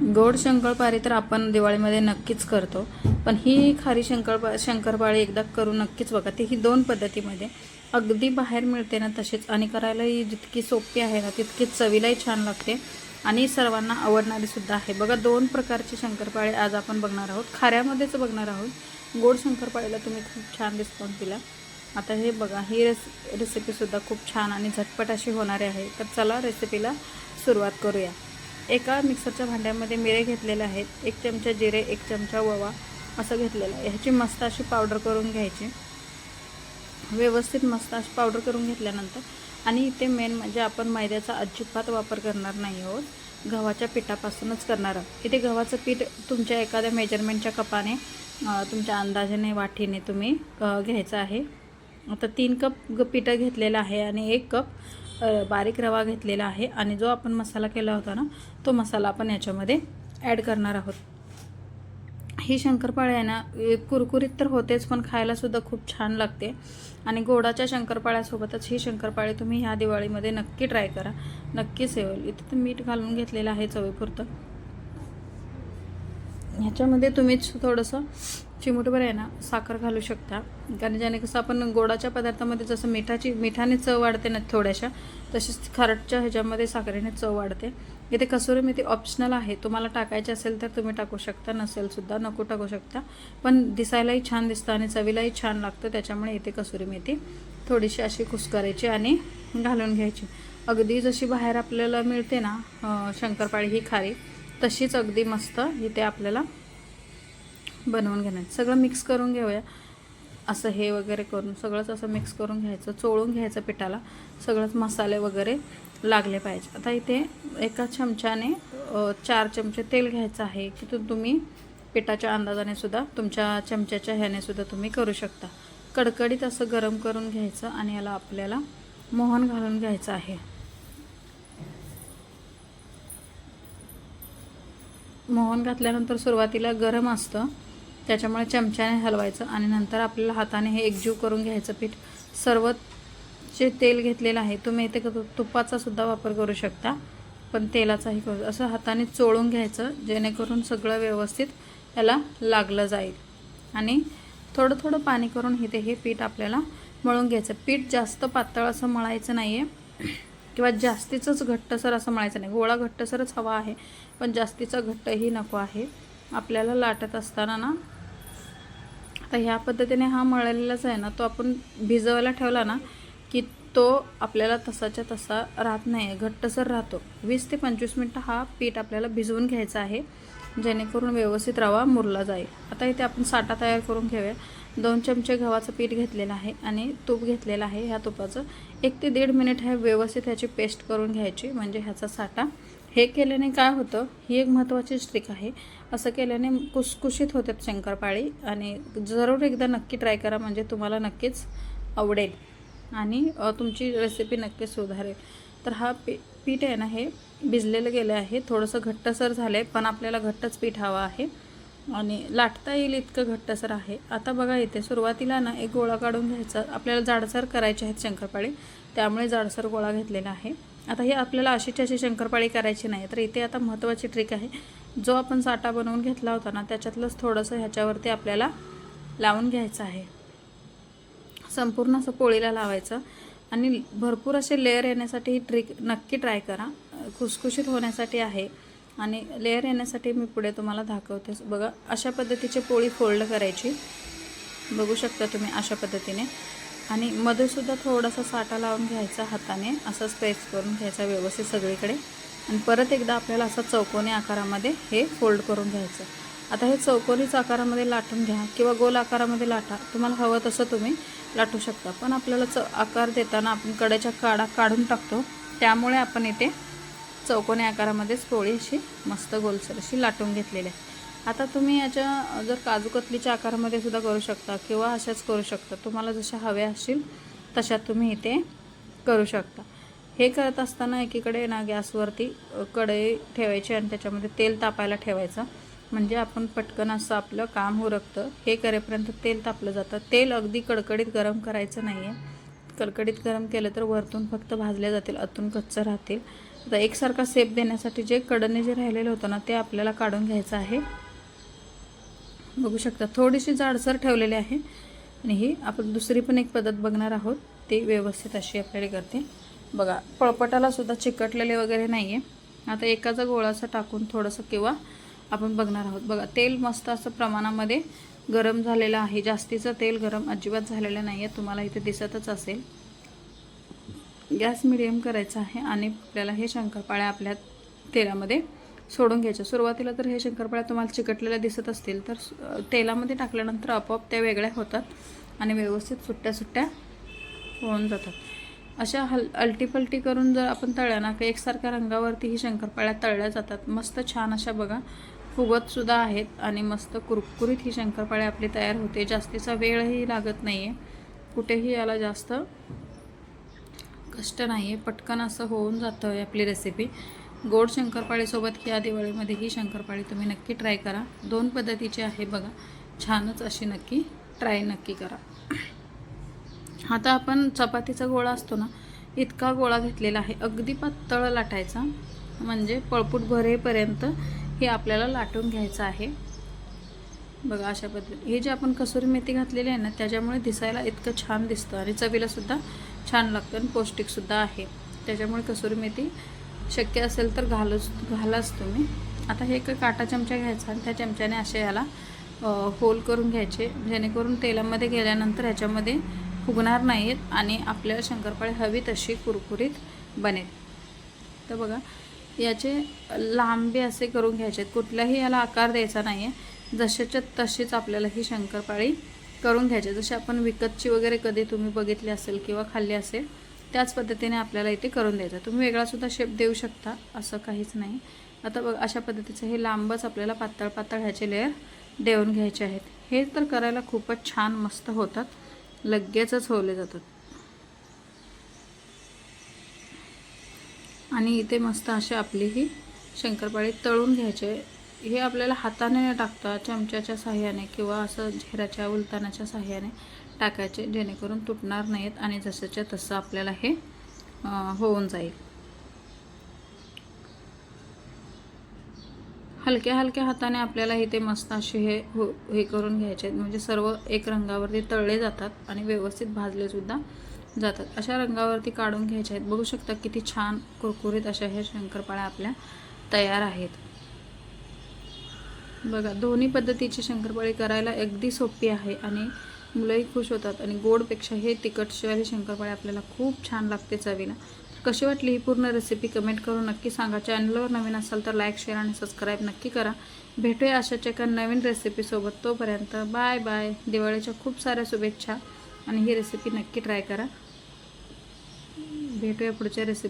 गोड शंकरपाळी तर आपण दिवाळीमध्ये नक्कीच करतो. पण ही खारी शंकरपा शंकरपाळी एकदा करून नक्कीच बघा. ती ही दोन पद्धतीमध्ये. अगदी बाहेर मिळते ना तशीच. आणि करायलाही जितकी सोपी आहे ना तितकी चवीलाही छान लागते. आणि सर्वांना आवडणारी सुद्धा आहे. बघा दोन प्रकारची शंकरपाळी आज आपण बघणार आहोत. खाऱ्यामध्येच बघणार आहोत. गोड शंकरपाळीला तुम्ही खूप छान रिस्पॉन्स दिला. आता हे बघा ही रेस रेसिपीसुद्धा खूप छान आणि झटपट अशी होणारी आहे. तर चला रेसिपीला सुरुवात करूया. एका मिक्सरच्या भांड्यामध्ये मिरे घेतलेले आहेत. एक चमचा जिरे एक चमचा ओवा असं घेतलेलं आहे. ह्याची मस्त अशी पावडर करून घ्यायची. व्यवस्थित मस्त अशी पावडर करून घेतल्यानंतर आणि इथे मेन म्हणजे आपण मैद्याचा अजिबात वापर करणार नाही आहोत. गव्हाच्या पिठापासूनच करणार आहोत. इथे गव्हाचं पीठ तुमच्या एखाद्या मेजरमेंटच्या कपाने तुमच्या अंदाजाने वाटीने तुम्ही घ्यायचं आहे. आता तीन कप ग पिठं घेतलेलं आहे आणि एक कप बारीक रवा घेतलेला आहे आणि जो आपण मसाला केला होता ना तो मसाला आपण याच्यामध्ये ॲड करणार आहोत. ही शंकरपाळी आहे ना कुरकुरीत तर होतेच पण खायलासुद्धा खूप छान लागते. आणि गोडाच्या शंकरपाळ्यासोबतच ही शंकरपाळी तुम्ही ह्या दिवाळीमध्ये नक्की ट्राय करा. नक्की सेवल. इथं तर मीठ घालून घेतलेलं आहे चवीपुरतं. ह्याच्यामध्ये तुम्हीच थोडंसं चिमूटभर आहे ना साखर घालू शकता. कारण ज्याने कसं आपण गोडाच्या पदार्थामध्ये जसं मिठाची मिठाने चव वाढते ना थोड्याशा तशीच खारटच्या ह्याच्यामध्ये साखरेने चव वाढते. इथे कसुरी मेथी ऑप्शनल आहे. तुम्हाला टाकायची असेल तर तुम्ही टाकू शकता नसेल सुद्धा नको टाकू शकता. पण दिसायलाही छान दिसतं आणि चवीलाही छान लागतं त्याच्यामुळे इथे कसुरी मेथी थोडीशी अशी कुस्करायची आणि घालून घ्यायची. अगदी जशी बाहेर आपल्याला मिळते ना शंकरपाळी ही खारी तशीच अगदी मस्त इथे आपल्याला बनवून घेणार. सगळं मिक्स करून घेऊया. असं हे वगैरे करून सगळंच असं मिक्स करून घ्यायचं चोळून घ्यायचं पिठाला. सगळंच मसाले वगैरे लागले पाहिजे. आता इथे एका चमच्याने चार चमचे तेल घ्यायचं आहे की तो तुम्ही पिठाच्या अंदाजाने सुद्धा तुमच्या चमच्याच्या ह्याने सुद्धा तुम्ही करू शकता. कडकडीत असं गरम करून घ्यायचं आणि याला आपल्याला मोहन घालून घ्यायचं आहे. मोहन घातल्यानंतर सुरुवातीला गरम असतं. त्याच्यामुळे चमच्याने हलवायचं आणि नंतर आपल्याला हाताने हे एकजीव करून घ्यायचं पीठ. सर्व जे तेल घेतलेलं आहे तुम्ही इथे क- तुपाचा सुद्धा वापर करू शकता पण तेलाचाही करू असं हाताने चोळून घ्यायचं जेणेकरून सगळं व्यवस्थित याला लागलं जाईल. आणि थोडं थोडं पाणी करून इथे हे पीठ आपल्याला मळून घ्यायचं. पीठ जास्त पातळ असं मळायचं नाही आहे किंवा जास्तीचंच घट्टसर असं म्हणायचं नाही. गोळा घट्टसरच हवा आहे पण जास्तीचा घट्टही नको आहे. आपल्याला लाटत असताना ना आता ह्या पद्धतीने हा मळलेलाच आहे ना तो आपण भिजवायला ठेवला ना की तो आपल्याला तसाच्या तसा राहत नाही घट्टसर राहतो. वीस ते पंचवीस मिनटं हा पीठ आपल्याला भिजवून घ्यायचा आहे. जेणेकरून व्यवस्थित रवा मुरला जाईल. आता इथे आपण साठा तयार करून घेऊया. दोन चमचे गव्हाचं पीठ घेतलेलं आहे आणि तूप घेतलेलं आहे ह्या तुपाचं. एक ते दीड मिनिट हे व्यवस्थित ह्याची पेस्ट करून घ्यायची म्हणजे ह्याचा साठा. हे केल्याने काय होतं? ही एक महत्त्वाची ट्रिक आहे. असं केल्याने कुसकुशीत होतात शंकरपाळी आणि जरूर एकदा नक्की ट्राय करा म्हणजे तुम्हाला नक्कीच आवडेल. आणि तुमची रेसिपी नक्कीच सुधारेल. तर हा पी पीठ आहे ना हे भिजलेलं गेलं आहे. थोडंसं घट्टसर झालं आहे पण आपल्याला घट्टच पीठ हवं आहे. आणि लाटता येईल इतकं घट्टसर आहे. आता बघा इथे सुरुवातीला ना एक गोळा काढून घ्यायचा. आपल्याला जाडसर करायचे आहेत शंकरपाळी. त्यामुळे जाडसर गोळा घेतलेला आहे. आता हे आपल्याला अशीची अशी शंकरपाळी करायची नाही. तर इथे आता महत्त्वाची ट्रिक आहे. जो आपण साठा बनवून घेतला होता ना त्याच्यातलंच थोडंसं ह्याच्यावरती आपल्याला लावून घ्यायचं आहे. संपूर्ण असं पोळीला लावायचं. आणि भरपूर असे लेअर येण्यासाठी ही ट्रिक नक्की ट्राय करा. खुसखुशीत होण्यासाठी आहे. आणि लेअर येण्यासाठी मी पुढे तुम्हाला दाखवते. बघा अशा पद्धतीची पोळी फोल्ड करायची. बघू शकता तुम्ही अशा पद्धतीने. आणि मध्येसुद्धा थोडासा साठा लावून घ्यायचा हाताने. असा स्पेस करून घ्यायचा व्यवस्थित सगळीकडे. आणि परत एकदा आपल्याला असा चौकोनी आकारामध्ये हे फोल्ड करून घ्यायचं. आता हे चौकोनीच आकारामध्ये लाटून घ्या किंवा गोल आकारामध्ये लाटा. तुम्हाला हवं तसं तुम्ही लाटू शकता. पण आपल्याला च आकार देताना आपण कड्याच्या काडा काढून टाकतो. त्यामुळे आपण इथे चौकोनी आकारामध्येच पोळी अशी मस्त गोलसर अशी लाटून घेतलेली आहे. आता तुम्ही याच्या जर काजू कतलीच्या आकारामध्ये सुद्धा करू शकता किंवा अशाच करू शकता. तुम्हाला जशा हव्या असतील तशा तुम्ही इथे करू शकता. हे करत असताना एकीकडे ना गॅसवरती कढई ठेवायची आणि त्याच्यामध्ये तेल तापायला ठेवायचं. म्हणजे आपण पटकन असं आपलं काम उरकतं हे करेपर्यंत तेल तापलं जातं. तेल अगदी कडकडीत गरम करायचं नाही आहे कडकडीत गरम केलं तर वरतून फक्त भाजले जातील आतून कच्चं राहतील. आता एकसारखा सेप देण्यासाठी जे कडने जे राहिलेलं होतं ना ते आपल्याला काढून घ्यायचं आहे. बघू शकता थोडीशी जाडसर ठेवलेली आहे. आणि ही आपण दुसरी पण एक पद्धत बघणार आहोत. ती व्यवस्थित अशी आपल्याला करते. बघा पळपटाला सुद्धा चिकटलेले वगैरे नाही आहे आता एकाचा गोळाचा टाकून थोडंसं किंवा आपण बघणार आहोत. बघा तेल मस्त असं प्रमाणामध्ये गरम झालेलं आहे. जास्तीचं तेल गरम अजिबात झालेलं नाही आहे तुम्हाला इथे दिसतच असेल. गॅस मिडियम करायचा आहे आणि आपल्याला हे शंकरपाळ्या आपल्या तेलामध्ये सोडून घ्यायच्या. सुरुवातीला तर हे शंकरपाळ्या तुम्हाला चिकटलेल्या दिसत असतील तर तेलामध्ये टाकल्यानंतर आपोआप त्या वेगळ्या होतात आणि व्यवस्थित सुट्ट्या सुट्ट्या होऊन जातात. अशा हल अलटीपलटी करून जर आपण तळल्या ना एकसारख्या रंगावरती ही शंकरपाळ्या तळल्या जातात मस्त छान अशा बघा. फुगतसुद्धा आहेत आणि मस्त कुरकुरीत ही शंकरपाळी आपली तयार होते. जास्तीचा वेळही लागत नाही आहे कुठेही याला जास्त कष्ट नाही आहे पटकन असं होऊन जातं आहे आपली रेसिपी गोड शंकरपाळीसोबत या दिवाळीमध्ये ही शंकरपाळी तुम्ही नक्की ट्राय करा. दोन पद्धतीची आहे बघा. छानच अशी नक्की ट्राय नक्की करा. आता आपण चपातीचा गोळा असतो ना इतका गोळा घेतलेला आहे. अगदी पातळ लाटायचा. म्हणजे पळपूट भरेपर्यंत हे आपल्याला लाटून घ्यायचं आहे. बघा अशा पद्धती हे जे आपण कसुरी मेथी घातलेली आहे ना त्याच्यामुळे दिसायला इतकं छान दिसतं आणि चवीलासुद्धा छान लागतं आणि पौष्टिकसुद्धा आहे. त्याच्यामुळे कसुरी मेथी शक्य असेल तर घालूच घालाच तुम्ही. आता हे एक काटा चमचा घ्यायचा आणि त्या चमच्याने असे याला होल करून घ्यायचे. जेणेकरून तेलामध्ये गेल्यानंतर ह्याच्यामध्ये फुगणार नाहीत आणि आपल्याला शंकरपाळी हवी तशी कुरकुरीत बनेल. तर बघा याचे लांबे असे करून घ्यायचे. आहेत कुठलाही याला आकार द्यायचा नाही आहे जशाच्या तशीच आपल्याला ही शंकरपाळी करून घ्यायची. जशी आपण विकतची वगैरे कधी तुम्ही बघितली असेल किंवा खाल्ली असेल त्याच पद्धतीने आपल्याला इथे करून द्यायचं. तुम्ही वेगळासुद्धा शेप देऊ शकता असं काहीच नाही. आता बघ अशा पद्धतीचं हे लांबच आपल्याला पातळ पातळ ह्याचे लेअर देऊन घ्यायचे आहेत. हे तर करायला खूपच छान मस्त होतात. लगेचच होले जातात. आणि इथे मस्त अशी आपली ही शंकरपाळी तळून घ्यायचे. हे आपल्याला हाताने न टाकता चमच्याच्या साह्याने किंवा असं झेराच्या उलतानाच्या साह्याने टाकायचे जेणेकरून तुटणार नाहीत आणि जसंच्या तसं आपल्याला हे होऊन जाईल. हलक्या हलक्या हाताने आपल्याला इथे मस्त असे हे हो हे करून घ्यायचे. आहेत म्हणजे सर्व एक रंगावरती तळले जातात आणि व्यवस्थित भाजले सुद्धा जातात. अशा रंगावरती काढून घ्यायच्या आहेत. बघू शकता किती छान कुरकुरीत अशा ह्या शंकरपाळ्या आपल्या तयार आहेत. बघा दोन्ही पद्धतीची शंकरपाळी करायला अगदी सोपी आहे आणि मुलंही खुश होतात आणि गोडपेक्षा हे तिखटशिवारी शंकरपाळी आपल्याला खूप छान लागते चवीला. कशी वाटली ही पूर्ण रेसिपी कमेंट करून नक्की सांगा. चॅनलवर नवीन असाल तर लाईक शेअर आणि सबस्क्राईब नक्की करा. भेटूया अशाच एका नवीन रेसिपीसोबत तोपर्यंत बाय बाय दिवाळीच्या खूप साऱ्या शुभेच्छा आणि ही रेसिपी नक्की ट्राय करा. भेटूया पुढच्या रेसिपी